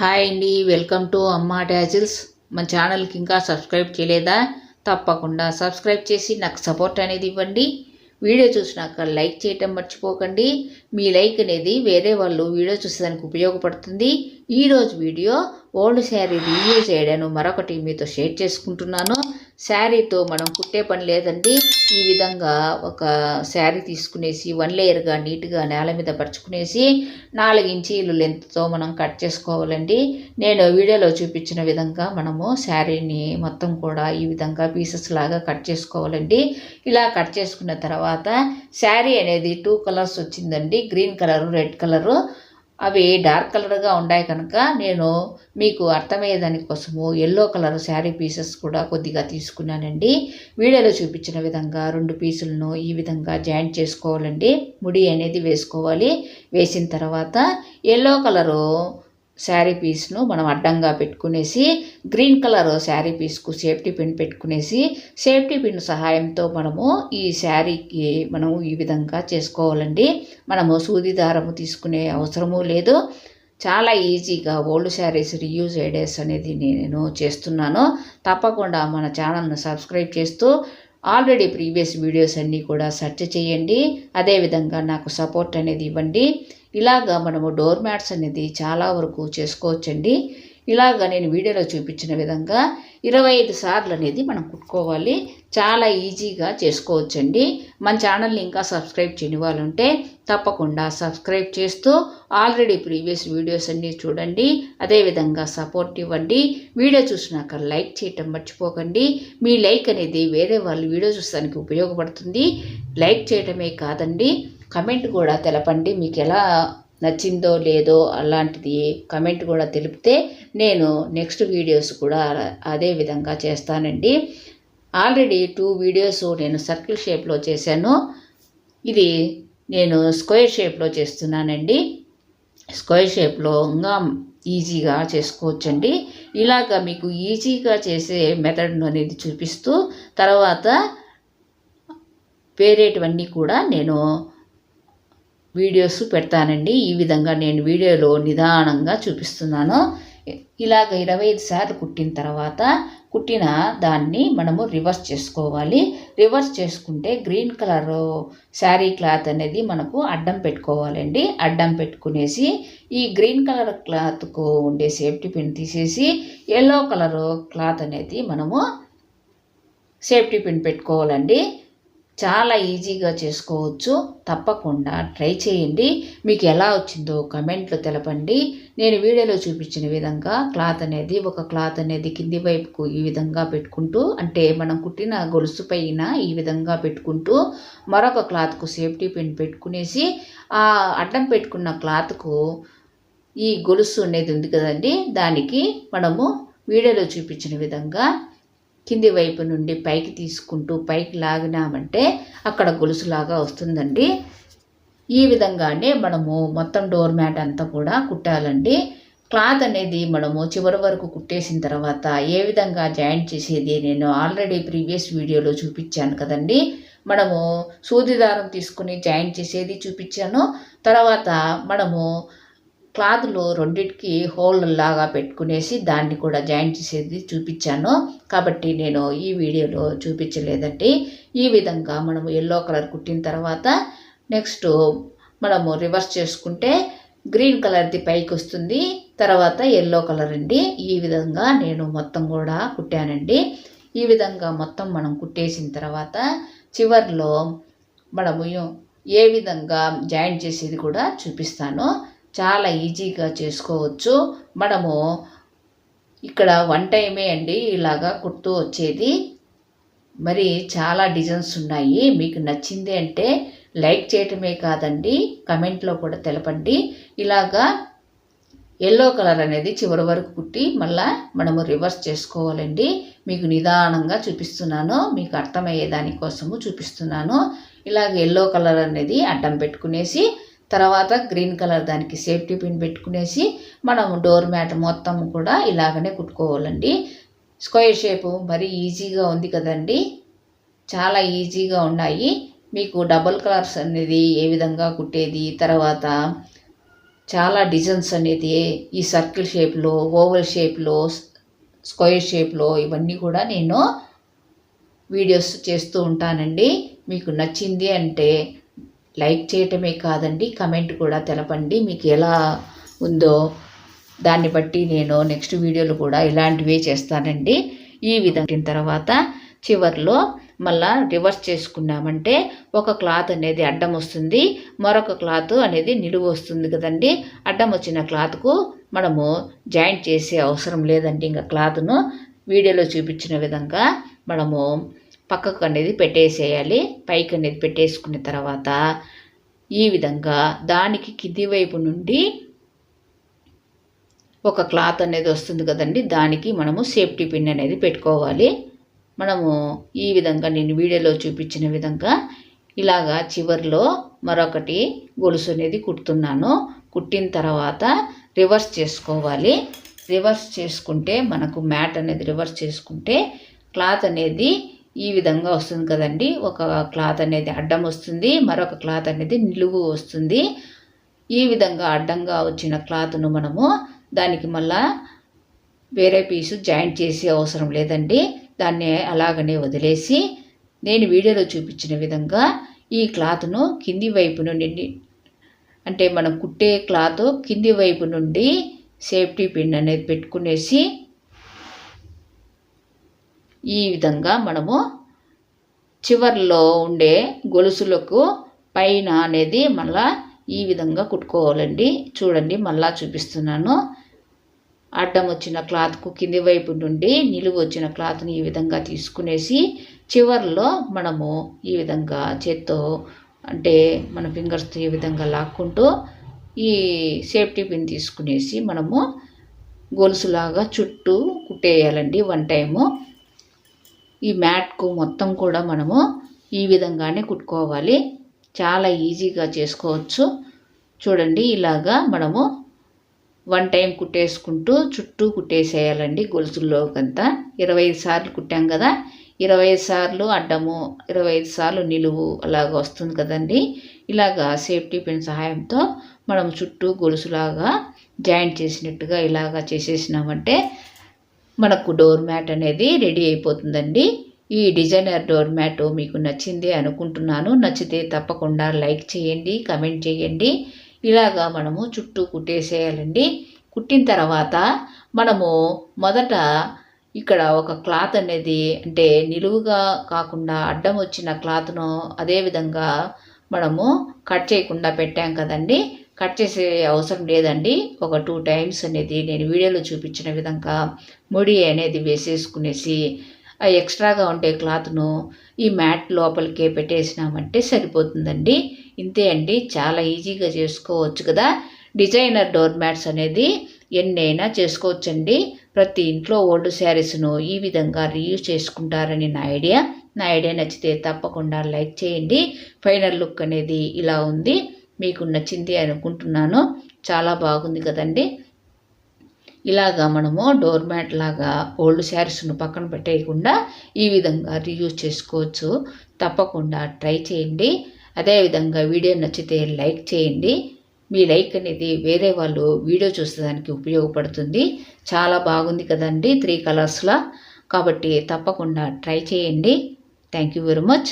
Hi అండి welcome to అమ్మా dazzles మన ఛానల్కి ఇంకా సబ్స్క్రైబ్ చేయలేదా? తప్పకుండా సబ్స్క్రైబ్ చేసి నాకు సపోర్ట్ అనేది ఇవ్వండి. వీడియో చూసినాక లైక్ చేయటం మర్చిపోకండి. మీ లైక్ అనేది వేరే వాళ్ళు వీడియో చూసేదానికి ఉపయోగపడుతుంది. ఈరోజు వీడియో ఓల్డ్ శారీ రివ్యూ చేయడాను మరొకటి మీతో షేర్ చేసుకుంటున్నాను. శారీతో మనం కుట్టే పని లేదండి. ఈ విధంగా ఒక శారీ తీసుకునేసి వన్ లేయర్గా నీట్గా నేల మీద పరుచుకునేసి నాలుగు ఇంచీలు లెంత్తో మనం కట్ చేసుకోవాలండి. నేను వీడియోలో చూపించిన విధంగా మనము శారీని మొత్తం కూడా ఈ విధంగా పీసెస్ లాగా కట్ చేసుకోవాలండి. ఇలా కట్ చేసుకున్న తర్వాత శారీ అనేది టూ కలర్స్ వచ్చిందండి. Green colour red colour. అవి డార్క్ కలర్గా ఉన్నాయి కనుక నేను మీకు అర్థమయ్యే దానికోసము ఎల్లో కలర్ శారీ పీసెస్ కూడా కొద్దిగా తీసుకున్నానండి. వీడియోలో చూపించిన విధంగా రెండు పీసులను ఈ విధంగా జాయింట్ చేసుకోవాలండి. ముడి అనేది వేసుకోవాలి. వేసిన తర్వాత ఎల్లో కలరు శారీ పీస్ను మనం అడ్డంగా పెట్టుకునేసి గ్రీన్ కలర్ శారీ పీస్కు సేఫ్టీ పిన్ పెట్టుకునేసి సేఫ్టీ పిన్ సహాయంతో మనము ఈ శారీకి మనము ఈ విధంగా చేసుకోవాలండి. మనము సూది దారము తీసుకునే అవసరము లేదు. చాలా ఈజీగా ఓల్డ్ శారీస్ రీయూజ్ ఐడియాస్ అనేది నేను చేస్తున్నాను. తప్పకుండా మన ఛానల్ను సబ్స్క్రైబ్ చేస్తూ ఆల్రెడీ ప్రీవియస్ వీడియోస్ అన్నీ కూడా సెర్చ్ చేయండి. అదేవిధంగా నాకు సపోర్ట్ అనేది ఇవ్వండి. ఇలాగా మనము డోర్ మ్యాట్స్ అనేది చాలా వరకు చేసుకోవచ్చండి. ఇలాగ నేను వీడియోలో చూపించిన విధంగా ఇరవై ఐదు సార్లు అనేది మనం కుట్టుకోవాలి. చాలా ఈజీగా చేసుకోవచ్చండి. మన ఛానల్ని ఇంకా సబ్స్క్రైబ్ చేయని వాళ్ళు ఉంటే తప్పకుండా సబ్స్క్రైబ్ చేస్తూ ఆల్రెడీ ప్రీవియస్ వీడియోస్ అన్నీ చూడండి. అదేవిధంగా సపోర్ట్ ఇవ్వండి. వీడియో చూసినాక లైక్ చేయటం మర్చిపోకండి. మీ లైక్ అనేది వేరే వాళ్ళు వీడియో చూస్తానికి ఉపయోగపడుతుంది. లైక్ చేయటమే కాదండి. కమెంట్ కూడా తెలపండి. మీకు ఎలా నచ్చిందో లేదో అలాంటిది కమెంట్ కూడా తెలిపితే నేను నెక్స్ట్ వీడియోస్ కూడా అదే విధంగా చేస్తానండి. ఆల్రెడీ టూ వీడియోస్ నేను సర్కిల్ షేప్లో చేశాను. ఇది నేను స్క్వేర్ షేప్లో చేస్తున్నానండి. స్క్వేర్ షేప్లో ఇంకా ఈజీగా చేసుకోవచ్చండి. ఇలాగ మీకు ఈజీగా చేసే మెథడ్ అనేది చూపిస్తూ తర్వాత వేరేటివన్నీ కూడా నేను వీడియోస్ పెడతానండి. ఈ విధంగా నేను వీడియోలో నిదానంగా చూపిస్తున్నాను. ఇలాగ ఇరవై ఐదు సార్లు కుట్టిన తర్వాత కుట్టిన దాన్ని మనము రివర్స్ చేసుకోవాలి. రివర్స్ చేసుకుంటే గ్రీన్ కలర్ శారీ క్లాత్ అనేది మనకు అడ్డం పెట్టుకోవాలండి. అడ్డం పెట్టుకునేసి ఈ గ్రీన్ కలర్ క్లాత్కు ఉండే సేఫ్టీ పిన్ తీసేసి ఎల్లో కలర్ క్లాత్ అనేది మనము సేఫ్టీ పిన్ పెట్టుకోవాలండి. చాలా ఈజీగా చేసుకోవచ్చు. తప్పకుండా ట్రై చేయండి. మీకు ఎలా వచ్చిందో కమెంట్లో తెలపండి. నేను వీడియోలో చూపించిన విధంగా క్లాత్ అనేది ఒక క్లాత్ అనేది కింది వైపుకు ఈ విధంగా పెట్టుకుంటూ అంటే మనం కుట్టిన గొలుసు పైన ఈ విధంగా పెట్టుకుంటూ మరొక క్లాత్కు సేఫ్టీ పిన్ పెట్టుకునేసి ఆ అడ్డం పెట్టుకున్న క్లాత్కు ఈ గొలుసు అనేది ఉంది కదండి. దానికి మనము వీడియోలో చూపించిన విధంగా కింది వైపు నుండి పైకి తీసుకుంటూ పైకి లాగినామంటే అక్కడ గొలుసులాగా వస్తుందండి. ఈ విధంగానే మనము మొత్తం డోర్ మ్యాట్ అంతా కూడా కుట్టాలండి. క్లాత్ అనేది మనము చివరి వరకు కుట్టేసిన తర్వాత ఏ విధంగా జాయింట్ చేసేది నేను ఆల్రెడీ ప్రీవియస్ వీడియోలో చూపించాను కదండి. మనము సూది దారం తీసుకుని జాయింట్ చేసేది చూపించాను. తర్వాత మనము క్లాత్లు రెండింటికి హోల్లాగా పెట్టుకునేసి దాన్ని కూడా జాయింట్ చేసేది చూపించాను. కాబట్టి నేను ఈ వీడియోలో చూపించలేదండి. ఈ విధంగా మనము ఎల్లో కలర్ కుట్టిన తర్వాత నెక్స్ట్ మనము రివర్స్ చేసుకుంటే గ్రీన్ కలర్ది పైకి వస్తుంది. తర్వాత ఎల్లో కలర్ అండి. ఈ విధంగా నేను మొత్తం కూడా కుట్టానండి. ఈ విధంగా మొత్తం మనం కుట్టేసిన తర్వాత చివర్లో మనము ఏ విధంగా జాయింట్ చేసేది కూడా చూపిస్తాను. చాలా ఈజీగా చేసుకోవచ్చు. మనము ఇక్కడ వన్ టైమే అండి ఇలాగా కుడుతూ వచ్చేది. మరి చాలా డిజైన్స్ ఉన్నాయి. మీకు నచ్చింది అంటే లైక్ చేయటమే కాదండి కమెంట్లో కూడా తెలపండి. ఇలాగా ఎల్లో కలర్ అనేది చివరి వరకు కుట్టి మళ్ళా మనము రివర్స్ చేసుకోవాలండి. మీకు నిదానంగా చూపిస్తున్నాను. మీకు అర్థమయ్యే దానికోసము చూపిస్తున్నాను. ఇలాగ ఎల్లో కలర్ అనేది అడ్డం పెట్టుకునేసి తర్వాత గ్రీన్ కలర్ దానికి సేఫ్టీ పిన్ పెట్టుకునేసి మనం డోర్ మ్యాట్ మొత్తం కూడా ఇలాగనే కుట్టుకోవాలండి. స్క్వేర్ షేపు మరీ ఈజీగా ఉంది కదండి. చాలా ఈజీగా ఉన్నాయి. మీకు డబల్ కలర్స్ అనేది ఏ విధంగా కుట్టేది తర్వాత చాలా డిజైన్స్ అనేది ఈ సర్కిల్ షేప్లో ఓవల్ షేప్లో స్క్వేర్ షేప్లో ఇవన్నీ కూడా నేను వీడియోస్ చేస్తూ ఉంటానండి. మీకు నచ్చింది అంటే లైక్ చేయటమే కాదండి కమెంట్ కూడా తెలపండి. మీకు ఎలా ఉందో దాన్ని బట్టి నేను నెక్స్ట్ వీడియోలు కూడా ఇలాంటివే చేస్తానండి. ఈ విధంగా తర్వాత చివర్లో మళ్ళా రివర్స్ చేసుకున్నామంటే ఒక క్లాత్ అనేది అడ్డం వస్తుంది మరొక క్లాత్ అనేది నిలువు వస్తుంది కదండి. అడ్డం వచ్చిన క్లాత్కు మనము జాయింట్ చేసే అవసరం లేదండి. ఇంకా క్లాత్ను వీడియోలో చూపించిన విధంగా మనము పక్కకు అనేది పెట్టేసేయాలి పైకి అనేది పెట్టేసుకున్న తర్వాత ఈ విధంగా దానికి కింది వైపు నుండి ఒక క్లాత్ అనేది వస్తుంది కదండి దానికి మనము సేఫ్టీ పిన్ అనేది పెట్టుకోవాలి. మనము ఈ విధంగా నేను వీడియోలో చూపించిన విధంగా ఇలాగా చివరిలో మరొకటి గొలుసు అనేది కుడుతున్నాను. కుట్టిన తర్వాత రివర్స్ చేసుకోవాలి. రివర్స్ చేసుకుంటే మనకు మ్యాట్ అనేది రివర్స్ చేసుకుంటే క్లాత్ అనేది ఈ విధంగా వస్తుంది కదండి. ఒక క్లాత్ అనేది అడ్డం వస్తుంది మరొక క్లాత్ అనేది నిలువు వస్తుంది. ఈ విధంగా అడ్డంగా వచ్చిన క్లాత్ను మనము దానికి మళ్ళా వేరే పీసు జాయింట్ చేసే అవసరం లేదండి. దాన్ని అలాగనే వదిలేసి నేను వీడియోలో చూపించిన విధంగా ఈ క్లాత్ను కింది వైపు నుండి అంటే మనం కుట్టే క్లాత్ కింది వైపు నుండి సేఫ్టీ పిన్ అనేది పెట్టుకునేసి ఈ విధంగా మనము చివర్లో ఉండే గొలుసులకు పైన అనేది మళ్ళా ఈ విధంగా కుట్టుకోవాలండి. చూడండి మళ్ళా చూపిస్తున్నాను. అడ్డం వచ్చిన క్లాత్కు కింది వైపు నుండి నిలువు వచ్చిన క్లాత్ని ఈ విధంగా తీసుకునేసి చివర్లో మనము ఈ విధంగా చేత్తో అంటే మన ఫింగర్స్తో ఈ విధంగా లాక్కుంటూ ఈ సేఫ్టీ పిన్ తీసుకునేసి మనము గొలుసులాగా చుట్టూ కుట్టేయాలండి వన్ టైము. ఈ మ్యాట్కు మొత్తం కూడా మనము ఈ విధంగానే కుట్టుకోవాలి. చాలా ఈజీగా చేసుకోవచ్చు. చూడండి ఇలాగా మనము వన్ టైం కుట్టేసుకుంటూ చుట్టూ కుట్టేసేయాలండి గొలుసుల్లోకంతా. ఇరవై ఐదు సార్లు కుట్టాం కదా ఇరవై ఐదు సార్లు అడ్డము ఇరవై ఐదు సార్లు నిలువు అలాగ వస్తుంది కదండి. ఇలాగా సేఫ్టీ పిన్ సహాయంతో మనం చుట్టూ గొలుసులాగా జాయింట్ చేసినట్టుగా ఇలాగా చేసేసినామంటే మనకు డోర్ మ్యాట్ అనేది రెడీ అయిపోతుందండి. ఈ డిజైనర్ డోర్ మ్యాట్ మీకు నచ్చింది అనుకుంటున్నాను. నచ్చితే తప్పకుండా లైక్ చేయండి కమెంట్ చేయండి. ఇలాగా మనము చుట్టూ కుట్టేసేయాలండి. కుట్టిన తర్వాత మనము మొదట ఇక్కడ ఒక క్లాత్ అనేది అంటే నిలువుగా కాకుండా అడ్డం వచ్చిన క్లాత్ను అదేవిధంగా మనము కట్ చేయకుండా పెట్టాం కదండి. కట్ చేసే అవసరం లేదండి. ఒక టూ టైమ్స్ అనేది నేను వీడియోలో చూపించిన విధంగా ముడి అనేది వేసేసుకునేసి ఆ ఎక్స్ట్రాగా ఉండే క్లాత్ను ఈ మ్యాట్ లోపలికే పెట్టేసినామంటే సరిపోతుందండి. ఇంతే అండి. చాలా ఈజీగా చేసుకోవచ్చు కదా. డిజైనర్ డోర్ మ్యాట్స్ అనేది ఎన్నైనా చేసుకోవచ్చండి. ప్రతి ఇంట్లో ఓల్డ్ శారీస్ను ఈ విధంగా రీయూజ్ చేసుకుంటారని నా ఐడియా. నా ఐడియా నచ్చితే తప్పకుండా లైక్ చేయండి. ఫైనల్ లుక్ అనేది ఇలా ఉంది. మీకు నచ్చింది అనుకుంటున్నాను. చాలా బాగుంది కదండి. ఇలాగా మనము డోర్ మ్యాట్ లాగా ఓల్డ్ శారీస్ను పక్కన పెట్టేయకుండా ఈ విధంగా రీయూజ్ చేసుకోవచ్చు. తప్పకుండా ట్రై చేయండి. అదేవిధంగా వీడియో నచ్చితే లైక్ చేయండి. మీ లైక్ అనేది వేరే వాళ్ళు వీడియో చూసేదానికి ఉపయోగపడుతుంది. చాలా బాగుంది కదండి త్రీ కలర్స్లో. కాబట్టి తప్పకుండా ట్రై చేయండి. Thank you very much